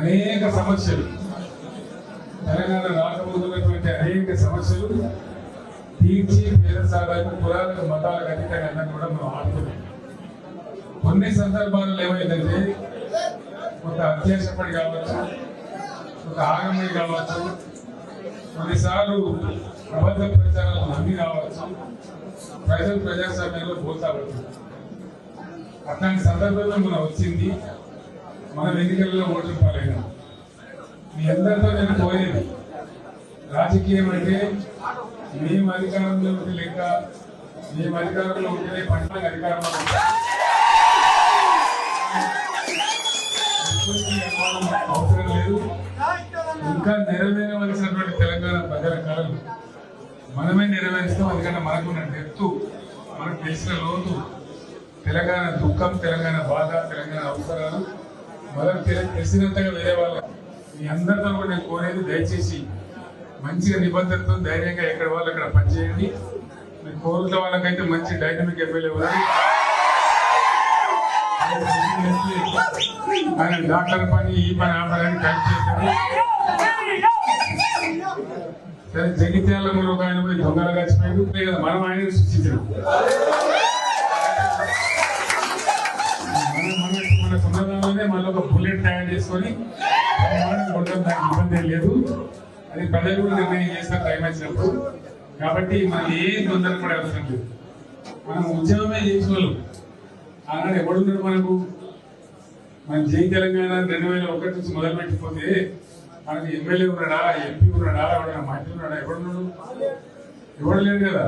అనేక సమస్యలు. తెలంగాణ రాకముందున్నటువంటి అనేక సమస్యలు తీర్చి పేద సాధారణ పురాతన మతాలకు అతీతంగా అన్నది కూడా మనం ఆడుతున్నాం కొన్ని సందర్భాల్లో ఏమైందంటే కొంత అత్యాశపడి కావచ్చు కొంత ఆగమని కావచ్చు కొన్నిసార్లు ప్రబద్ధ ప్రచారాలు నమ్మి కావచ్చు ప్రజలు ప్రజాస్వామ్యంలో పోతా ఉంటుంది అట్లాంటి సందర్భంలో మనం వచ్చింది మనం ఎన్నికల్లో ఓటు పాలైనా మీ అందరితో నేను పోయేది. రాజకీయం అంటే మేము అధికారంలో ఉంటే లేక మేము అధికారంలో ఉంటేనే పంటలకు అధికారంలో అవసరం లేదు. ఇంకా నెరవేరవలసినటువంటి తెలంగాణ ప్రజల కళలు మనమే నెరవేరుస్తాం. ఎందుకంటే మనకున్న డెప్తు మనకు తెలిసిన లోతు తెలంగాణ దుఃఖం తెలంగాణ బాధ తెలంగాణ అవసరాలు మనకు తెలిసినంతగా వేరే వాళ్ళ మీ అందరితో కూడా నేను కోరేది దయచేసి మంచిగా నిబంధనతో ధైర్యంగా ఎక్కడ వాళ్ళు అక్కడ పనిచేయండి. మీ కోరుట్ల వాళ్ళకైతే మంచి డైనమిక్ ఎమ్మెల్యే ఉన్నారు ఆయన డాక్టర్ పని ఈ పని ఆ పని అని కలిసి చేశారు. సరే ఒక ఆయన పోయి దొంగలు కలిసిపోయాడు కదా మనం ఆయన సృష్టించాం మన మన మన సొంతంలోనే మళ్ళీ ఒక బుల్లెట్ తయారు చేసుకొని కొట్టడం దానికి ఇబ్బంది లేదు. అది ప్రజలు కూడా నిర్ణయం చేస్తారు టైం వచ్చినప్పుడు కాబట్టి మనం ఏం కూడా అవసరం లేదు. మనం ఉద్యమమే చేసిన వాళ్ళు ఆనాడు ఎవడున్నాడు మనకు? మన జై తెలంగాణ రెండు వేల ఒకటి నుంచి మొదలు పెట్టిపోతే మనకి ఎమ్మెల్యే ఉన్నాడా ఎంపీ ఉన్నాడా ఎవడైనా మంత్రి ఉన్నాడా ఎవడున్నాడు? ఎవడు లేడు కదా?